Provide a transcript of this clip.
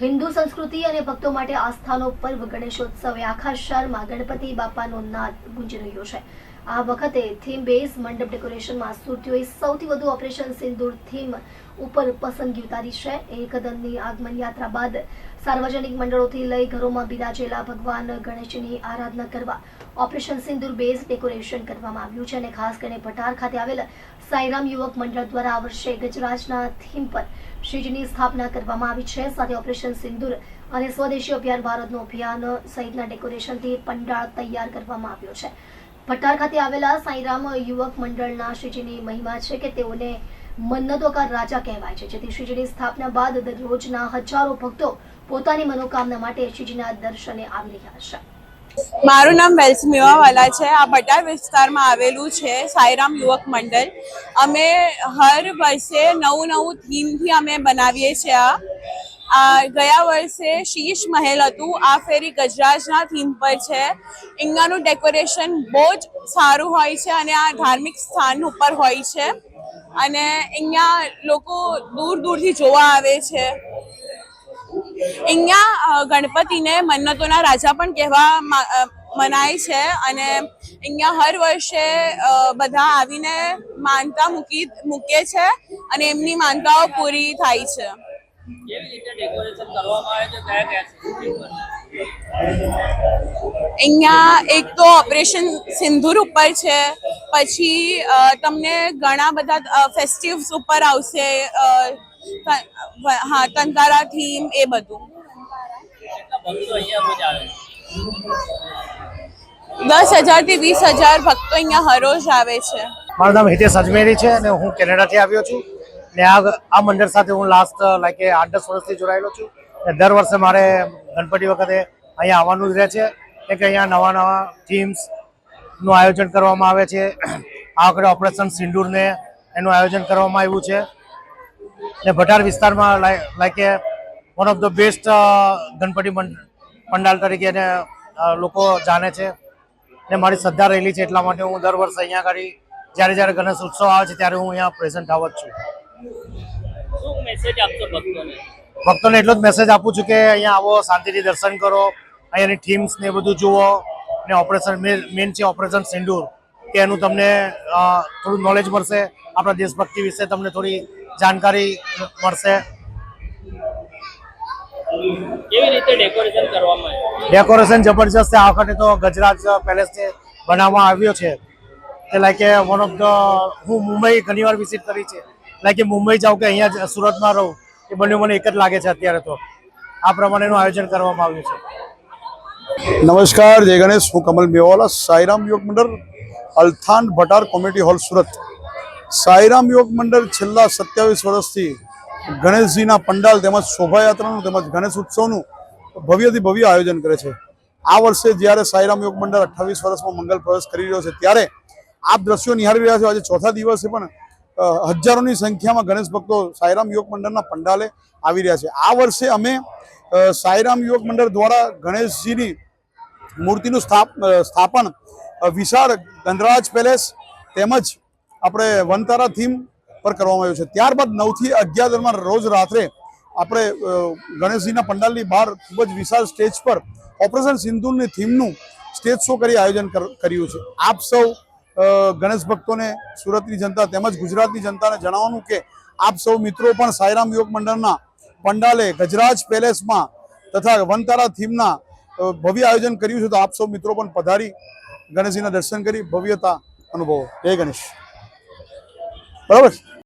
હિન્દુ સંસ્કૃતિ અને ભક્તો માટે આસ્થાનો પર્વ ગણેશોત્સવે આખા શહેરમાં ગણપતિ બાપાનો નાદ ગુંજી રહ્યો છે. આ વખતે થીમ બેઝ મંડપ ડેકોરેશનમાં સુરતીઓએ સૌથી વધુ ઓપરેશન સિંદૂર થીમ ઉપર પસંદગી ઉતારી છે. એકદમની આગમન યાત્રા બાદ સાર્વજનિક મંડળોથી લઈ ઘરોમાં બિરાજેલા ભગવાન ગણેશની આરાધના કરવા ઓપરેશન સિંદૂર બેઝ ડેકોરેશન કરવામાં આવ્યું છે અને ખાસ કરીને ભટાર ખાતે આવેલ સાઈરામ યુવક મંડળ દ્વારા આ વર્ષે ગજરાજના થીમ પર શ્રીજીની સ્થાપના કરવામાં આવી છે. સાથે ઓપરેશન સિંદૂર અને સ્વદેશી અભિયાન ભારતનું અભિયાન સહિતના ડેકોરેશનથી પંડાળ તૈયાર કરવામાં આવ્યો છે. ભટ્ટાર ખાતે આવેલા સાંઈરામ યુવક મંડળના શ્રીજીની મહિમા છે કે તેઓને મન્નતો કા રાજા કહેવાય છે, જેથી શ્રીજીની સ્થાપના બાદ દરરોજના હજારો ભક્તો પોતાની મનોકામના માટે શ્રીજીના દર્શને આવી રહ્યા છે. મારું નામ વેલ્સ મેવાવાલા છે. આ બટાર વિસ્તારમાં આવેલું છે સાઈરામ યુવક મંડળ. અમે હર વર્ષે નવું નવું થીમથી અમે બનાવીએ છીએ આ. ગયા વર્ષે શીશ મહેલ હતું. આ ફેરી ગજરાજના થીમ પર છે. અહીંયાનું ડેકોરેશન બહુ જ સારું હોય છે અને આ ધાર્મિક સ્થાન ઉપર હોય છે. અને અહીંયા લોકો દૂર દૂરથી જોવા આવે છે. અહીંયા ગણપતિને મન્નતોના રાજા પણ કહેવા મનાય છે અને અહીંયા હર વર્ષે બધા આવીને માનતા મૂકી, મૂકે છે અને એમની માનતાઓ પૂરી થાય છે. કેવી રીતે ડેકોરેશન કરવામાં આવે છે કયા કયા સિસ્ટમ પર અહીંયા એક તો ઓપરેશન સિંદૂર ઉપર છે પછી તમને ઘણા બધા ફેસ્ટિવ્સ ઉપર આવશે હા તંતારા થીમ એ બધું. દસ હજાર અહીંયા રોજ આવે છે? દસ હજારથી વીસ હજાર ભક્તો અહીંયા હરોજ આવે છે. મારું નામ હિતેશ અજમેરી છે અને હું કેનેડાથી આવ્યો છું. ને આ આ મંડળ સાથે હું લાસ્ટ લાઈક આઠ દસ વર્ષથી જોડાયેલો છું. ને દર વર્ષે મારે ગણપતિ વખતે અહીંયા આવવાનું જ રહે છે. કે અહીંયા નવા નવા થીમ્સનું આયોજન કરવામાં આવે છે. આ વખતે ઓપરેશન સિંદૂરને એનું આયોજન કરવામાં આવ્યું છે. ને ભટાર વિસ્તારમાં like one of the best Ganpati pandal તરીકે એને લોકો જાણે છે. ને મારી શ્રદ્ધા રહેલી છે એટલા માટે હું દર વર્ષે અહીંયા આગળ જ્યારે જ્યારે ગણેશ ઉત્સવ આવે છે ત્યારે હું અહીંયા પ્રેઝન્ટ આવું છું. શું મેસેજ આપશો ભક્તોને? ભક્તોને એટલો જ મેસેજ આપું છું કે અહીંયા આવો શાંતિથી દર્શન કરો. અહીંયાની થીમ્સ ને બધું જુઓ. ને ઓપરેશન મેન છે ઓપરેશન સિંદૂર કે એનું તમને થોડું નોલેજ મળશે. આપણા દેશભક્તિ વિશે તમને થોડી જાણકારી મળશે. ડેકોરેશન જબરજસ્ત છે. આ વખતે તો ગજરાજ પેલેસ જે બનાવવામાં આવ્યો છે. કે લાઈક વન ઓફ ધ હું મુંબઈ ઘણીવાર વિઝિટ કરી છે. લાઈક કે મુંબઈ જાઉં કે અહીંયા સુરતમાં રહું, એ બંને મને એક જ લાગે છે અત્યારે તો. આ પ્રમાણેનું આયોજન કરવામાં આવ્યું છે. નમસ્કાર, જય ગણેશ. હું કમલ મેવાલા, સાઈરામ યોગ મંડળ, અલથાન ભટાર કોમ્યુનિટી હોલ સુરત. સાઈરામ યોગ મંડળ છેલ્લા સત્યાવીસ વર્ષથી ગણેશજીના પંડાલ તેમજ શોભાયાત્રાનું તેમજ ગણેશ ઉત્સવનું ભવ્યથી ભવ્ય આયોજન કરે છે. આ વર્ષે જ્યારે સાઈરામ યોગ મંડળ અઠ્ઠાવીસ વર્ષમાં મંગલ પ્રવેશ કરી રહ્યો છે, ત્યારે આપ દ્રશ્યો નિહાળી રહ્યા છો. આજે ચોથા દિવસે પણ હજારોની સંખ્યામાં ગણેશ ભક્તો સાયરામ યોગ મંડળના પંડાલે આવી રહ્યા છે. આ વર્ષે અમે સાયરામ યોગ મંડળ દ્વારા ગણેશજીની મૂર્તિનું સ્થાપ સ્થાપન વિશાળ ગંધરાજ પેલેસ તેમજ આપણે વનતારા થીમ પર કરવામાં આવ્યું છે. ત્યારબાદ નવથી અગિયાર દરમિયાન રોજ રાત્રે આપણે ગણેશજીના પંડાલની બહાર ખૂબ જ વિશાળ સ્ટેજ પર ઓપરેશન સિંધુની થીમનું સ્ટેજ શો કરી આયોજન કર- કર્યું છે. આપ સૌ ગણેશ ભક્તોને સુરતની જનતા તેમજ ગુજરાતની જનતાને જણાવવાનું કે આપ સૌ મિત્રો પણ સાયરામ યોગ મંડળના પંડાલે ગજરાજ પેલેસમાં તથા વનતારા થીમના ભવ્ય આયોજન કર્યું છે તો આપ સૌ મિત્રો પણ પધારી ગણેશજીના દર્શન કરી ભવ્યતા અનુભવો. જય ગણેશ. બરાબર?